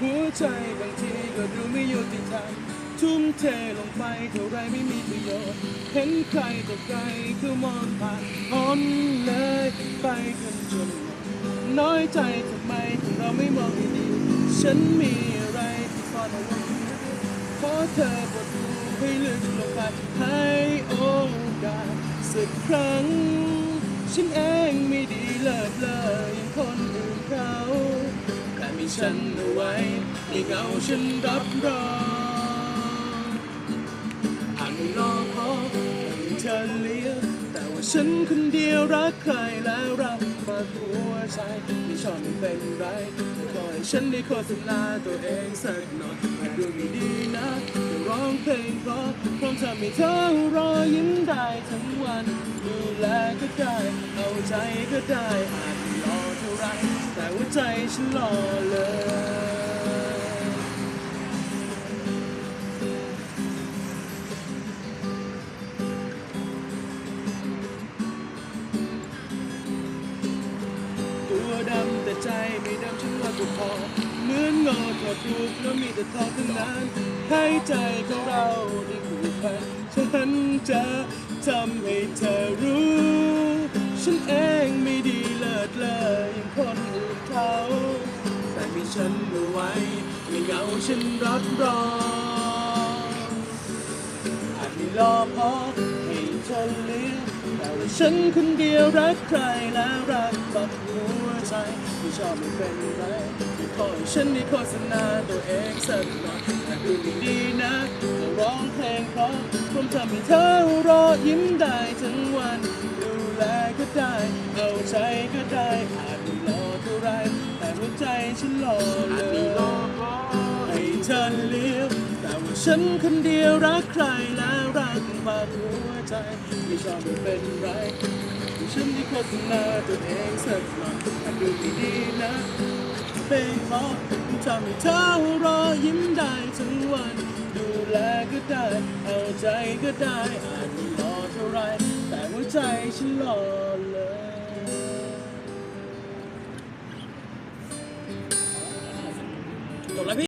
หัวใจบางทีก็ดูไม่ยุติธรรมทุ่มเทลงไปเท่าไรไม่มีประโยชน์ เห็นใครต่อใครก็มองผ่านพ้นเลยไปกันจนน้อยใจทำไมถึงเราไม่มองดีๆฉันมีอะไรที่ซ่อนเอาไว้ขอเธอบทดูให้ลึกลงไปให้โอกาสสักครั้ง ฉันเองไม่ดีเลิศเลยย่างคน แต่มีฉันเอาไว้มีเงาฉันรับรองอาจไม่รอพอให้เธอเลี้ยงแต่ว่าฉันคนเดียวรักใครแล้วรักมาหัวใจไม่ชอบไม่เป็นไรแต่ขอให้ฉันได้โฆษณาตัวเองสักหน่อยแต่ดูไม่ดีนะจะร้องเพลงเพราะพร้อมทำให้เธอรอยิ้มได้ทั้งวันดูแลก็ได้เอาใจก็ได้อาจรอ ฉันรอเลยตัวดำแต่ใจไม่ดำฉันว่าก็พอเหมือนงอถอดรูปแล้วมีแต่ทองทั้งนั้นให้ใจของเราได้ผูกพันฉันจะทำให้เธอรู้ ฉันเองไม่ดีเลิศเลย ฉันเอาไว้ไม่เหงาฉันรับรองอาจไม่รอพอให้เธอเลี้ยงแต่ว่าฉันคนเดียวรักใครแล้วรักแบบหัวใจไม่ชอบไม่เป็นไรไม่ขอให้ฉันได้โฆษณาตัวเองสักหน่อยแต่ดูไม่ดีนะจะร้องเพลงเพราะผมทำให้เธอรอยิ้มได้ทั้งวันดูแลก็ได้เอาใจก็ได้ ฉันรอเลยให้เธอเลี้ยงแต่ว่าฉันคนเดียวรักใครแล้วรักมากหัวใจไม่ชอบไม่เป็นไรฉันได้โฆษณาตัวเองสักหน่อยดูดีนะเป็นเพราะทำให้เธอรอยิ้มได้ทั้งวัน ดูแลก็ได้ เอาใจก็ได้อาจไม่รอเท่าไรแต่หัวใจฉันรอ la vida.